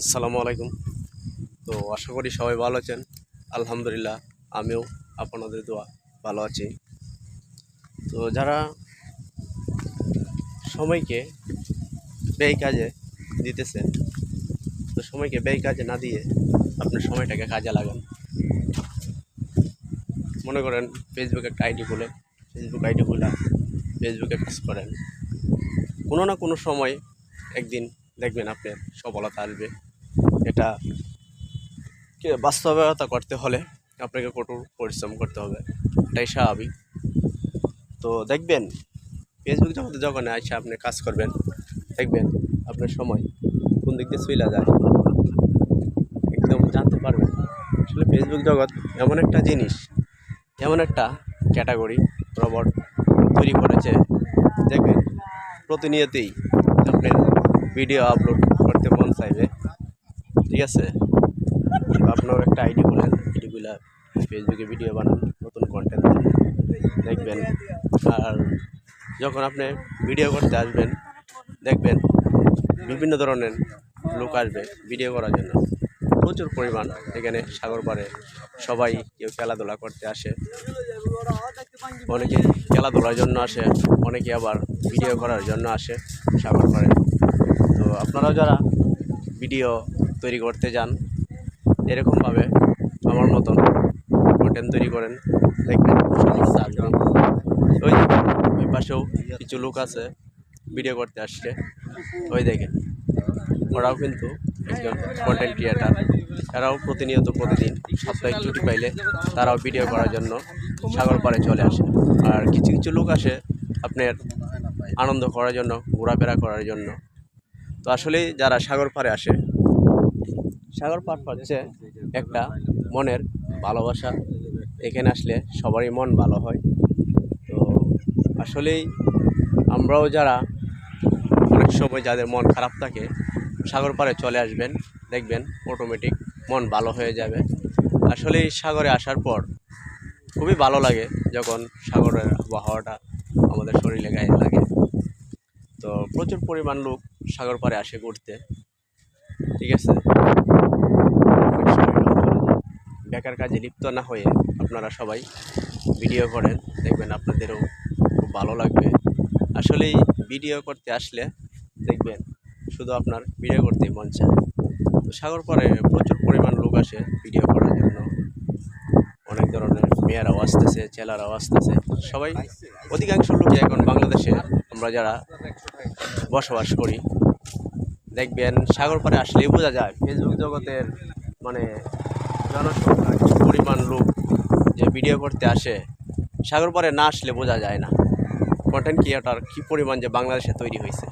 আসসালামু আলাইকুম। তো আশা করি সবাই ভালো আছেন। আলহামদুলিল্লাহ, আমিও আপনাদের দোয়া ভালো আছি। তো যারা সময়কে ব্যয় কাজে দিতেছেন, তো সময়কে ব্যয় কাজে না দিয়ে আপনার সময়টাকে কাজে লাগান। মনে করেন ফেসবুকে একটা আইডি খুলে ফেসবুক আইডি খুলে ফেসবুকে কাজ করেন। কোনো না কোনো সময় একদিন দেখবেন আপনার সফলতা আসবে। এটা কে বাস্তবতা করতে হলে আপনাকে কঠোর পরিশ্রম করতে হবে, এটাই স্বাভাবিক। তো দেখবেন ফেসবুক জগতে যখন আসে আপনি কাজ করবেন, দেখবেন আপনার সময় কোন দিক দিয়ে চইলা যায়, একদম জানতে পারবেন। আসলে ফেসবুক জগৎ এমন একটা জিনিস, এমন একটা ক্যাটাগরি, রবট তৈরি করেছে। দেখবেন, প্রতিনিয়তই আপনার ভিডিও আপলোড করতে মন চাইবে। ঠিক আছে? আপনার একটা আইডি খুলেন আইডিগুলা ফেসবুকে ভিডিও বানান, নতুন কন্টেন্ট দেখবেন। আর যখন আপনি ভিডিও করতে আসবেন, দেখবেন বিভিন্ন ধরনের লোক আসবে ভিডিও করার জন্য। প্রচুর পরিমাণ, এখানে সাগর পাড়ে সবাই কেউ খেলাধুলা করতে আসে। অনেকে খেলাধুলার জন্য আসে, অনেকে আবার ভিডিও করার জন্য আসে সাগর পাড়ে। আপনারাও যারা ভিডিও তৈরি করতে যান, এরকমভাবে আমার মতন কন্টেন্ট তৈরি করেন, দেখবেন আসবে ওই ওই পাশেও কিছু লোক আছে ভিডিও করতে আসছে। ওই দেখেন, ওরাও কিন্তু একজন কন্টেন্ট ক্রিয়েটার এরাও প্রতিনিয়ত প্রতিদিন সাপ্তাহিক ছুটি পাইলে তারাও ভিডিও করার জন্য সাগর পাড়ে চলে আসে। আর কিছু কিছু লোক আসে আপনার আনন্দ করার জন্য, ঘোরাফেরা করার জন্য। তো আসলে যারা সাগর পাড়ে আসে, সাগর পাড় হচ্ছে একটা মনের ভালোবাসা। এখানে আসলে সবারই মন ভালো হয়। তো আসলেই আমরাও যারা অনেক সময় যাদের মন খারাপ থাকে, সাগর পাড়ে চলে আসবেন, দেখবেন অটোমেটিক মন ভালো হয়ে যাবে। আসলে সাগরে আসার পর খুবই ভালো লাগে যখন সাগরের আবহাওয়াটা আমাদের শরীরে গায়ে লাগে। তো প্রচুর পরিমাণ লোক সাগর পাড়ে আসে ঘুরতে। ঠিক আছে। বেকার কাজে লিপ্ত না হয়ে আপনারা সবাই ভিডিও করেন, দেখবেন আপনাদেরও খুব ভালো লাগবে। আসলেই ভিডিও করতে আসলে দেখবেন শুধু আপনার ভিডিও করতেই মন চায়। তো সাগর পরে প্রচুর পরিমাণ লোক আসে ভিডিও করার জন্য। অনেক ধরনের মেয়েরাও আসতেছে, ছেলেরাও আসতেছে। সবাই অধিকাংশ লোকই এখন বাংলাদেশে আমরা যারা বসবাস করি, দেখবেন সাগর পাড়ে আসলেই বোঝা যায় ফেসবুক জগতের মানে জনসংখ্যা পরিমাণ লোক যে ভিডিও করতে আসে, সাগর পাড়ে না আসলে বোঝা যায় না। কন্টেন্ট ক্রিয়েটার কী পরিমাণ যে বাংলাদেশে তৈরি হয়েছে।